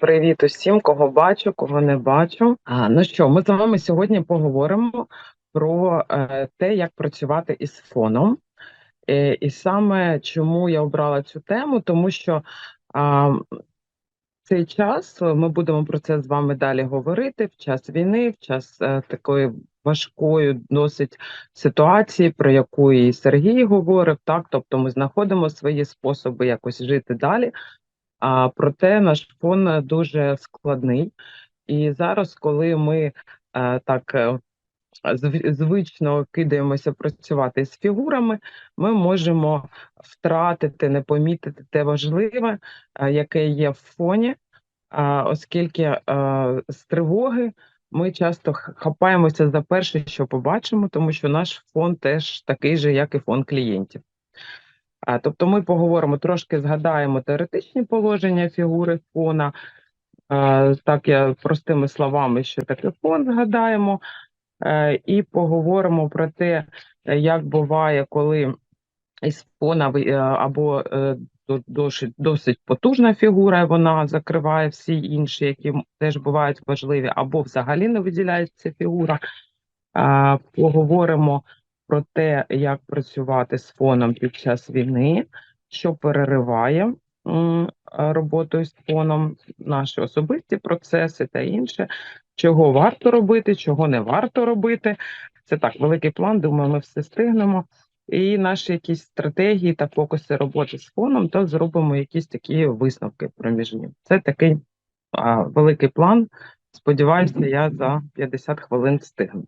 Привіт усім, кого бачу, кого не бачу. А, ну що, ми з вами сьогодні поговоримо про е, те, як працювати із фоном. Е, і саме чому я обрала цю тему, тому що а, цей час е, ми будемо про це з вами далі говорити в час війни, в час е, такої важкої досить ситуації, про яку і Сергій говорив. Так, тобто ми знаходимо свої способи якось жити далі. А проте наш фон дуже складний. І зараз, коли ми е, так е, звично кидаємося працювати з фігурами, ми можемо втратити, не помітити те важливе, е, яке є в фоні, а, оскільки е, з тривоги ми часто хапаємося за перше, що побачимо, тому що наш фон теж такий же, як і фон клієнтів. Тобто ми поговоримо, трошки згадаємо теоретичні положення фігури фона. Так, я простими словами, що таке фон згадаємо, е, і поговоримо про те, як буває, коли із фона е, або е, досить, досить потужна фігура, вона закриває всі інші, які теж бувають важливі, або взагалі не виділяється фігура. Поговоримо про те, як працювати з фоном під час війни, що перериває роботу з фоном, наші особисті процеси та інше, чого варто робити, чого не варто робити. Це так, великий план, думаю, ми все стигнемо. І наші якісь стратегії та фокуси роботи з фоном, то зробимо якісь такі висновки проміжні. Це такий а, великий план. Сподіваюся, я за 50 хвилин встигну.